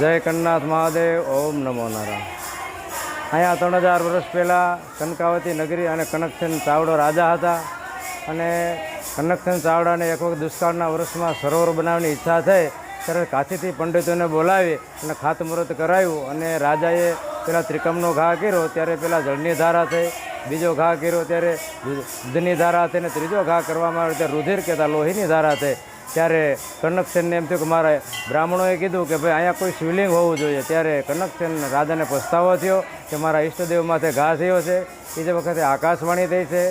જય કન્નાથ મહાદેવ, ઓમ નમો નારાયણ. અહીંયા ત્રણ હજાર વર્ષ પહેલાં કનકાવતી નગરી અને કનકસેન ચાવડો રાજા હતા અને કનકસેન ચાવડાને એક વખત દુષ્કાળના વર્ષમાં સરોવર બનાવવાની ઈચ્છા થઈ, ત્યારે કાશીથી પંડિતોને બોલાવી અને ખાતમુહૂર્ત કરાવ્યું અને રાજાએ પેલા ત્રિકમનો ઘા કર્યો, ત્યારે પેલા જળની ધારા થઈ, બીજો ઘા કર્યો, ત્યારે દૂધની ધારા થઈ અને ત્રીજો ઘા કરવામાં આવ્યો, ત્યારે રુધિર કહેતા લોહીની ધારા થઈ. ત્યારે કનકસેનને એમ થયું કે મારે બ્રાહ્મણોએ કીધું કે ભાઈ અહીંયા કોઈ શિવલિંગ હોવું જોઈએ. ત્યારે કનકસેન રાજાને પસ્તાવો થયો કે મારા ઈષ્ટદેવ માથે ઘા થયો છે. એ જે વખતે આકાશવાણી થઈ છે.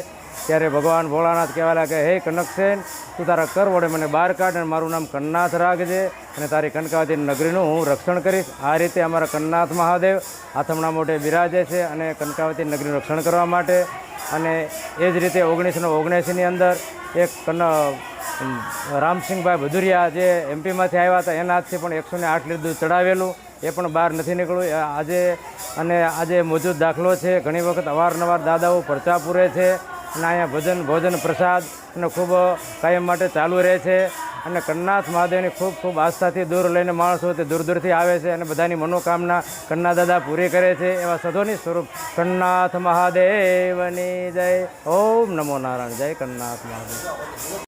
ત્યારે ભગવાન ભોળાનાથ કહેવા લાગે હે કનકસેન તું તારા કર વડે મને બહાર કાઢ અને મારું નામ કન્નાથ રાખજે અને તારી કનકાવતી નગરીનું હું રક્ષણ કરીશ. આ રીતે અમારા કન્નાથ મહાદેવ આથમણા મોઢે બિરાજે છે અને કનકાવતી નગરીનું રક્ષણ કરવા માટે. અને એ જ રીતે ઓગણીસો ઓગણએંસીની અંદર એક કન રામસિંહભાઈ ભદુરિયા જે એમપીમાંથી આવ્યા હતા, એના હાથથી પણ એકસો ને આઠ લીટર દૂધ ચડાવેલું. એ પણ બહાર નથી નીકળ્યું. આજે, અને આજે મોજૂદ દાખલો છે. ઘણી વખત અવારનવાર દાદાઓ પરચા પૂરે છે અને અહીંયા ભજન, ભોજન પ્રસાદ અને ખૂબ કાયમ માટે ચાલુ રહે છે. અને કન્નાથ મહાદેવની ખૂબ ખૂબ આસ્થાથી દૂર લઈને માણસો તે દૂર દૂરથી આવે છે અને બધાની મનોકામના કન્ના દાદા પૂરી કરે છે. એવા સધોની સ્વરૂપ, કન્નાથ મહાદેવની જય. ઓમ નમો નારાયણ, જય કન્નાથ મહાદેવ.